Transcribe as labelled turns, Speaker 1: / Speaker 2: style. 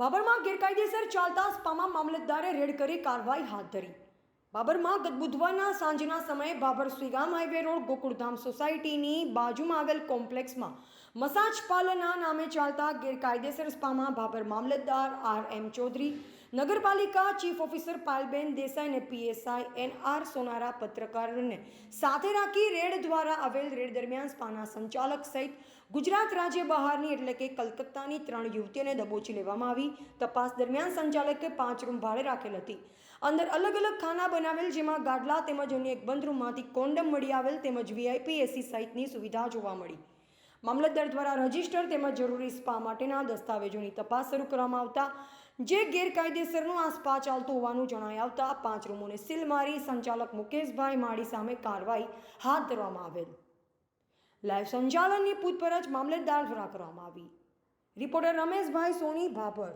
Speaker 1: બાબરમાં ગેરકાયદેસર ચાલતા સ્પામાં મામલતદારે રેડ કરી કાર્યવાહી હાથ ધરી. બાબરમાં ગત બુધવારના સાંજના સમયે બાબર સુઈગામ હાઈવે રોડ ગોકુળધામ સોસાયટીની બાજુમાં આવેલ કોમ્પ્લેક્સમાં મસાજ પાર્લરના નામે ચાલતા ગેરકાયદેસર સ્પામાં બાબર મામલતદાર આર એમ ચૌધરી નગરપાલિકા ચીફ ઓફિસર પાલબેન દેસાઈ અને પીએસઆઈ એન આર સોનારા પત્રકારને સાથે રાખી રેડ દ્વારા આવેલ રેડ દરમિયાન સ્પાના સંચાલક સહિત ગુજરાત રાજ્ય બહારની એટલે કે કલકત્તાની ત્રણ યુવતીઓને દબોચી લેવામાં આવી. તપાસ દરમિયાન સંચાલકે પાંચ રૂમ ભાડે રાખેલ હતી. અંદર અલગ અલગ ખાના બનાવેલ જેમાં ગાડલા તેમજ અન્ય એક બંધ રૂમમાંથી કોન્ડમ મળી આવેલ તેમજ વીઆઈપી એસી સહિતની સુવિધા જોવા મળી. મામલતદાર દ્વારા રજિસ્ટર તેમજ જરૂરી સ્પા માટેના દસ્તાવેજોની તપાસ શરૂ કરવામાં આવતા, જે ગેરકાયદેસરનું આ સ્પા ચાલતું હોવાનું જણાઈ આવતા પાંચ રૂમોને સીલ મારી સંચાલક મુકેશભાઈ માળી સામે કાર્યવાહી હાથ ધરવામાં આવેલ. લાઈવ સંચાલનની પૂછપરછ મામલતદાર દ્વારા કરવામાં આવી. રિપોર્ટર રમેશભાઈ સોની, ભાભર.